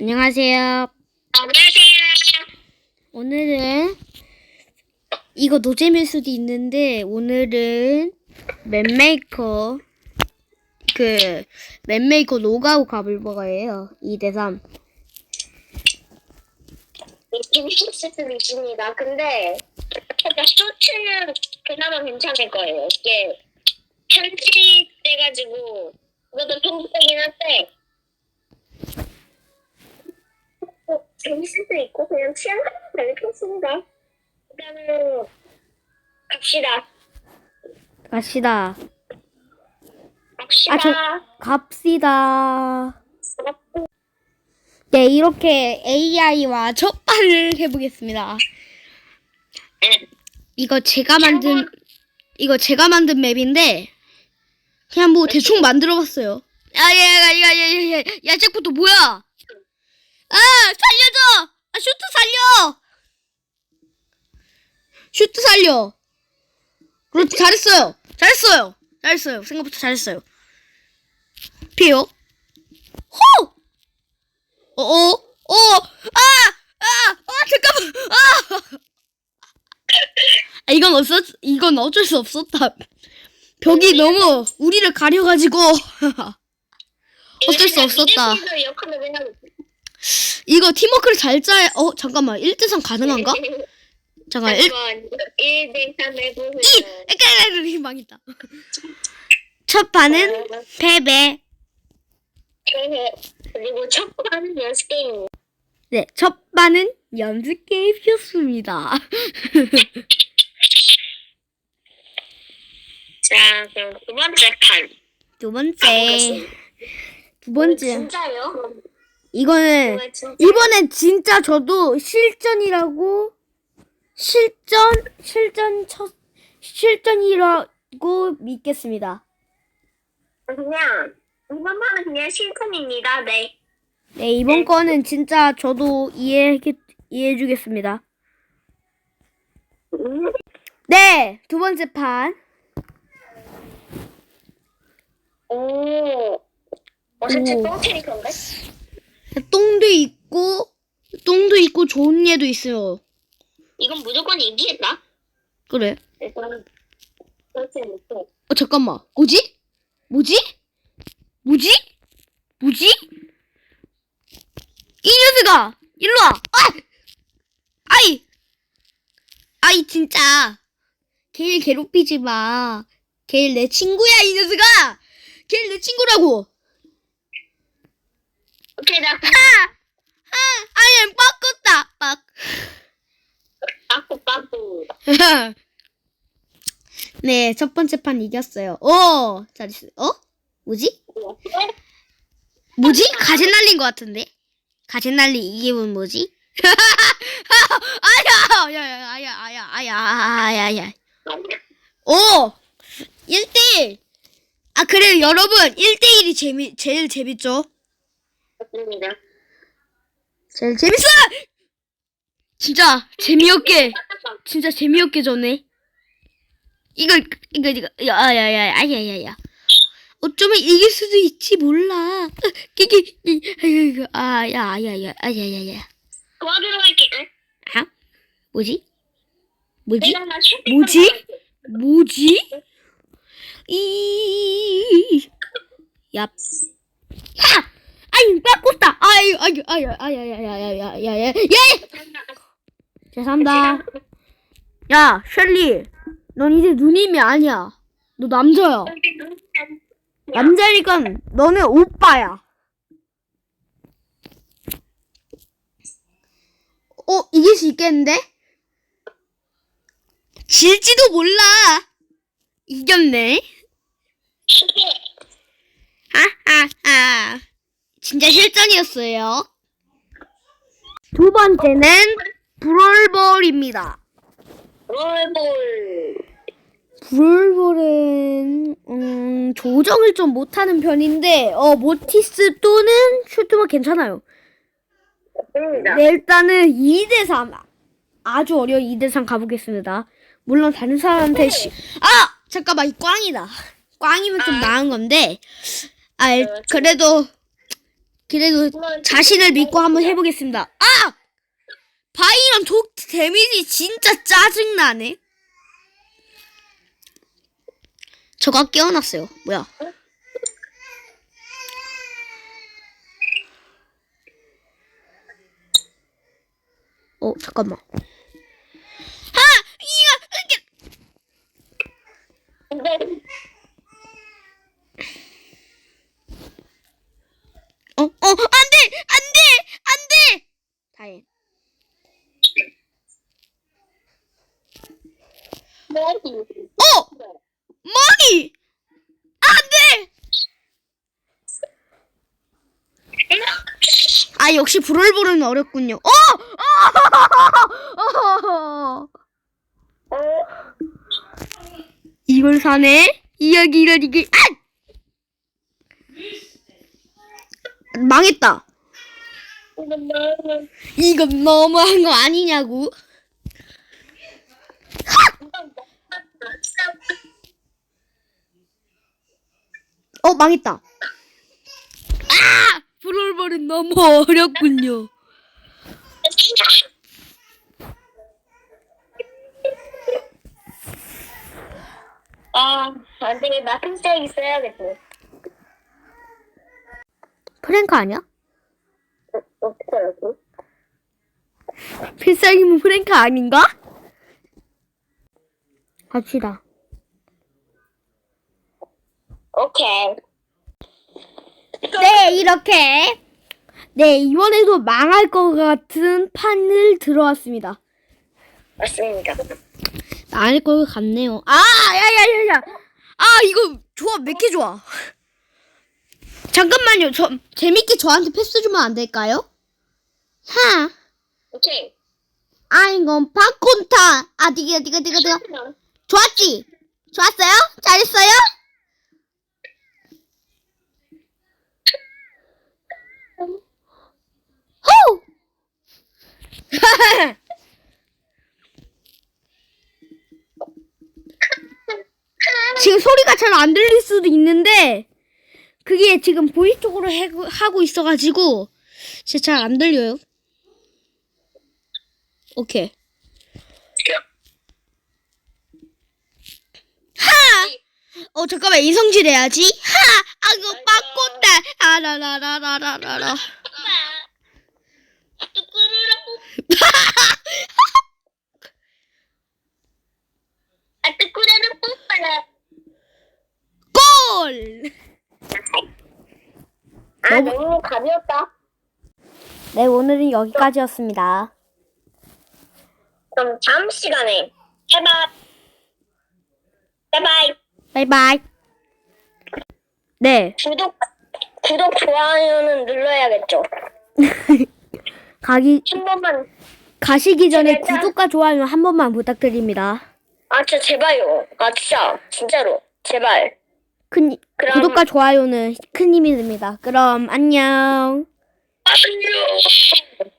안녕하세요. 안녕하세요. 오늘은 이거 노잼일 수도 있는데 오늘은 맵메이커 그 맵메이커 로가우 가볼버거예요. 2대3. 재밌을 수도 있습니다. 근데 쇼츠는 그나마 괜찮을 거예요. 이게 편집돼가지고 이것도 편집되긴 한데 재밌을 수도 있고 그냥 취향 따라 다르겠습니다. 일단은 갑시다. 갑시다. 갑시다. 아, 저- 갑시다. 네, 이렇게 AI와 첫 판을 해보겠습니다. 이거 제가 만든 이거 제가 만든 맵인데 그냥 뭐 대충 만들어봤어요. 야 야 야 야 야 야 야 야책부터 뭐야? 아 살려줘! 아 슈트 살려! 슈트 살려! 그렇지 잘했어요. 잘했어요. 잘했어요. 생각보다 잘했어요. 피요. 호! 어어 어! 아! 아! 아 잠깐만! 아! 아, 이건 없었, 이건 어쩔 수 없었다. 벽이 너무 우리를 가려가지고. 어쩔 수 없었다. 이거 팀워크를 잘 짜야, 어, 잠깐만. 1대3 가능한가? 잠깐, 1, 잠깐 1대 3 해보세요. 이! 망했다. 첫 판은 패배. 네. 그리고 첫 번은 연습 게임. 네, 첫 판은 연습 게임이었습니다. 자, 그럼 두 번째 판. 두 번째. 두 번째. 진짜요? 이거는. 이번엔 진짜 저도 실전이라고 실전 실전 첫 실전이라고 믿겠습니다. 그냥 이번 판은 그냥 실컷입니다. 네. 네 이번 거는 진짜 저도 이해해 이해해 주겠습니다. 음, 네두 번째 판 오. 어쨌든 오. 똥캐릭터인데? 똥도 있고 똥도 있고 좋은 얘도 있어요. 이건 무조건 이기겠다. 그래. 일단은 그렇지 못해. 어 잠깐만 뭐지? 뭐지? 뭐지? 뭐지? 이 녀석아 일로 와. 아! 아이 아이 진짜 걔를 괴롭히지 마. 걔내 친구야 이 녀석아. 걔내 친구라고. 오케이, 나 아! 아! 아니 빡었다 빡. 빠꾸 빠꾸. 네, 첫 번째 판 이겼어요. 오, 잘했어요. 어? 뭐지? 뭐지? 가재 날린 것 같은데? 가재 날린 이 기분 뭐지? 아야, 아야, 아야, 아야, 아야, 아야, 아야. 오, 1대1. 아, 그래요, 여러분. 1대1이 재미, 제일 재밌죠? 맞습니다. 제일 재밌어! 진짜, 재미없게, 진짜 재미없게 전해. 이거, 이거, 이거, 야, 야, 야, 아야, 야, 야. 어쩌면 이길 수도 있지, 몰라. 끼끼, 이거, 아, 야, 야, 야, 아, 야, 야, 야. 도와주러 갈게. 응? 아? 뭐지? 뭐지? 뭐지? 뭐지? 이, 야, 야! 아이, 아이, 아이, 아이, 아이, 아이, 아이, 아이, 아이, 아이, 예! 죄송합니다. 야, 셸리. 넌 이제 누님이 아니야. 너 남자야. 남자니까 너는 오빠야. 어, 이길 수 있겠는데? 질지도 몰라. 이겼네. 하하하. 진짜 실전이었어요. 두 번째는 브롤볼입니다. 롤볼. 브롤볼은 음, 조정을 좀 못하는 편인데 어 모티스 또는 슈트만 괜찮아요. 맞습니다. 네, 일단은 2대 3 아주 어려운 2대 3 가보겠습니다. 물론 다른 사람한테 시... 아 잠깐만 이 꽝이다. 꽝이면 좀 아. 나은 건데 아 일- 그래도 그래도 자신을 믿고 한번 해보겠습니다. 아! 바이랑 독 데미지 진짜 짜증나네. 저가 깨어났어요. 뭐야? 어, 잠깐만. 아! 이야! 이게 근데 어, 어, 안 돼! 안 돼! 안 돼! 다행. 머리. 어! 머니! 안 돼! 아, 역시 불을 부르는 어렵군요. 어! 어! 어, 이걸 사네? 이야기 이런 이게 아! 망했다. 이건 너무한 거 아니냐고. 어, 망했다. 아! 버린 너무 어렵군요. 아, 안 돼. 나 필살기 써야겠네. 프랭크 아니야? 어, 어떻게 알았지? 필살기면 프랭크 아닌가? 갑시다. 오케이. 네, 이렇게. 네, 이번에도 망할 것 같은 판을 들어왔습니다. 맞습니다. 망할 것 같네요. 아, 야, 야, 야, 야. 아, 이거 조합 몇개 좋아. 잠깐만요. 저, 재밌게 저한테 패스 주면 안 될까요? 하. 오케이. 아, 이건 팝콘타. 아, 디가, 디가, 디가, 디가. 좋았지? 좋았어요? 잘했어요? 지금 소리가 잘 안 들릴 수도 있는데 그게 지금 보이 쪽으로 해- 하고 있어가지고 진짜 잘안 들려요. 오케이. 하! 어 잠깐만 이성질 해야지. 하! 아이고 빠꼬다. 아라라라라라라. 아, 뜨꾸라는 뽀빠라. 골! 아, 너무 가볍다. 네 오늘은 여기까지였습니다. 그럼 다음 시간에 해봐. 바이바이. 바이바이. 네 구독, 구독, 좋아요는 눌러야겠죠. 가기 한 번만. 가시기 전에 제발. 구독과 좋아요 한 번만 부탁드립니다. 아, 진짜 제발요. 아, 진짜. 진짜로. 제발. 큰 그럼- 구독과 좋아요는 큰 힘이 됩니다. 그럼 안녕. 안녕.